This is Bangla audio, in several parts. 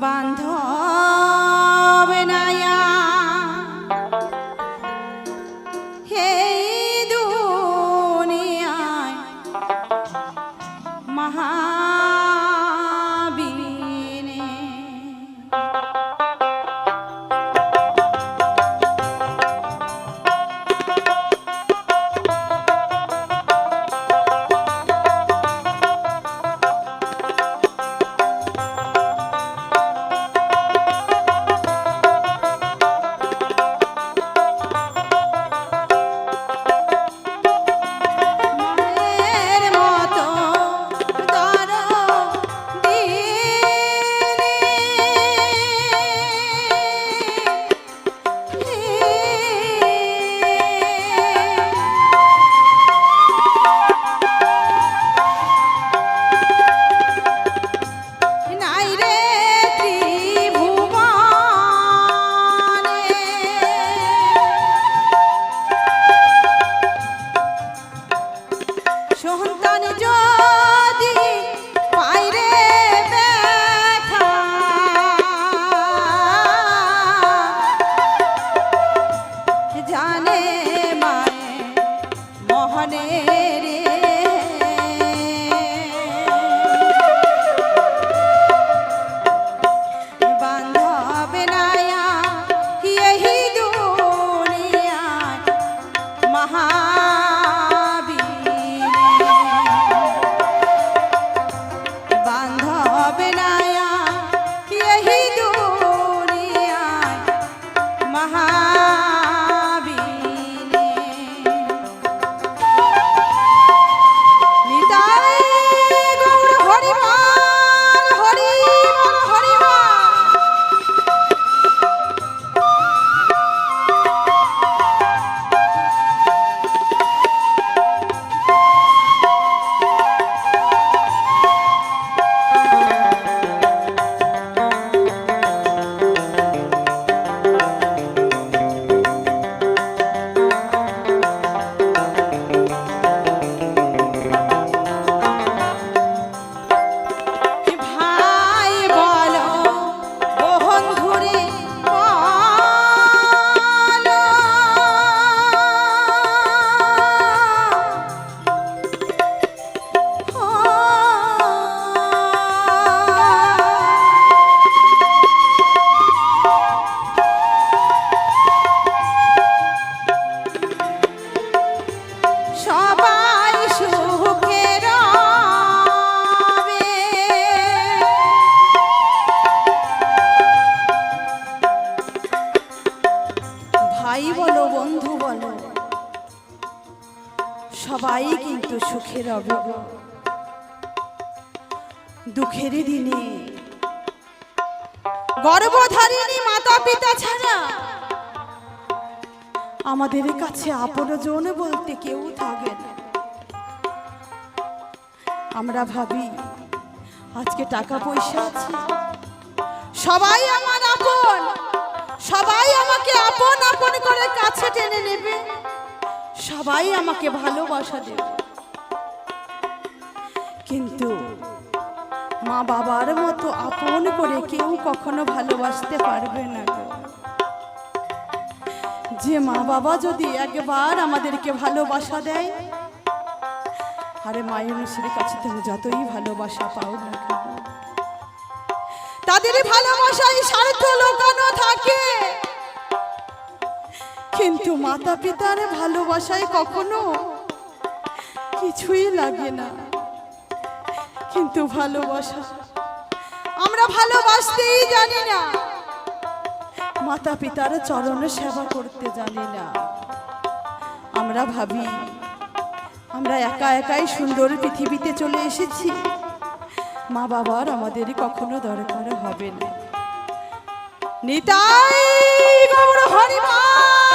বান্ধব সবাই সুখে রবে ভাই বলো, বন্ধু বলো, সবাই কিন্তু সুখে রবে। দুঃখের দিনে গর্ভধারিণী মাতা পিতা ছাড়া আমাদের কাছে আপনজন বলতে কেউ থাকে না আমরা ভাবি, আজকে টাকা পয়সা আছে। সবাই আমার আপন, সবাই আমাকে আপন আপন করে কাছে টেনে নেবে। সবাই আমাকে ভালোবাসা দেবে। কিন্তু মা বাবার মতো আপন করে কেউ কখনো ভালোবাসতে পারবে না। গো যে মা বাবা যদি একবার আমাদেরকে ভালোবাসা দেয়, আরে মায়ের কাছে তুমি যতই ভালোবাসা পাও না তাদের ভালোবাসায় স্বার্থ লোকানো থাকে। কিন্তু মাতা পিতার ভালোবাসায় কখনো কিছুই লাগে না। কিন্তু ভালোবাসা আমরা ভালোবাসতেই জানি না। মাতা পিতার চরণে সেবা করতে জানি না। আমরা ভাবি, আমরা একা একাই সুন্দর পৃথিবীতে চলে এসেছি। মা বাবার আমাদের কখনো দরকার হবে না। নিতাই গৌর হরিবার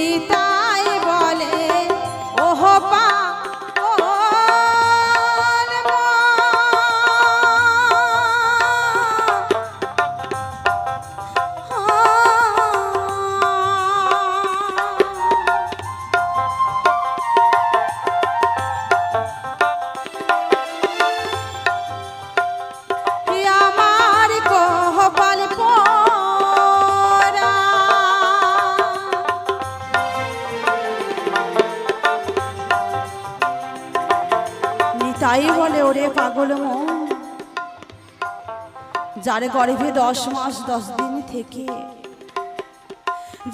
নিতাই ওরে পাগল মন যার গর্ভে দশ মাস, দশ দিন থেকে।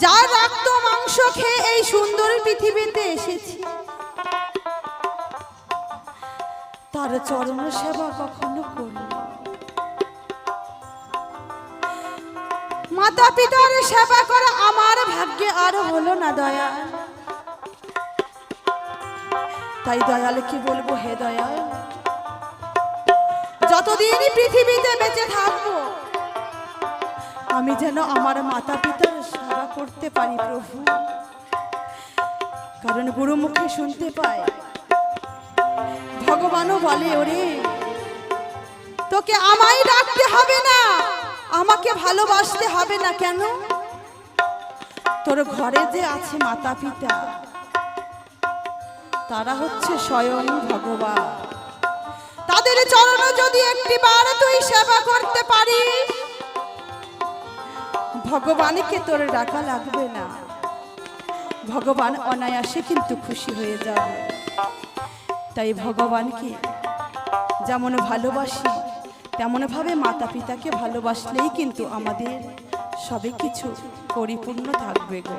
যার রক্ত, মাংস খেয়ে এই সুন্দর পৃথিবীতে এসেছি। তার চরণ সেবা কখনো করল মাতা পিতার সেবা করা আমার ভাগ্যে আর হলো না দয়া তাই দয়াল, কি বলব হে দয়াল? যতদিন পৃথিবীতে বেঁচে থাকব, আমি যেন আমার মাতা পিতার সেবা করতে পারি প্রভু। কারণ গুরুমুখে শুনতে পাই ভগবানও বলে, ওরে, তোকে আমায় ডাকতে হবে না, আমাকে ভালোবাসতে হবে না কেন? তোর ঘরে যে আছে মাতা পিতা তারা হচ্ছে স্বয়ং ভগবান। তাদের চরণ যদি একটি বার তুই সেবা করতে পারিস ভগবানকে তোর ডাকা লাগবে না। ভগবান অনায়াসে কিন্তু খুশি হয়ে যাবে। তাই ভগবানকে যেমন ভালোবাসি, তেমনভাবে মাতা পিতাকে ভালোবাসলেই কিন্তু আমাদের সবে কিছু পরিপূর্ণ থাকবে গো।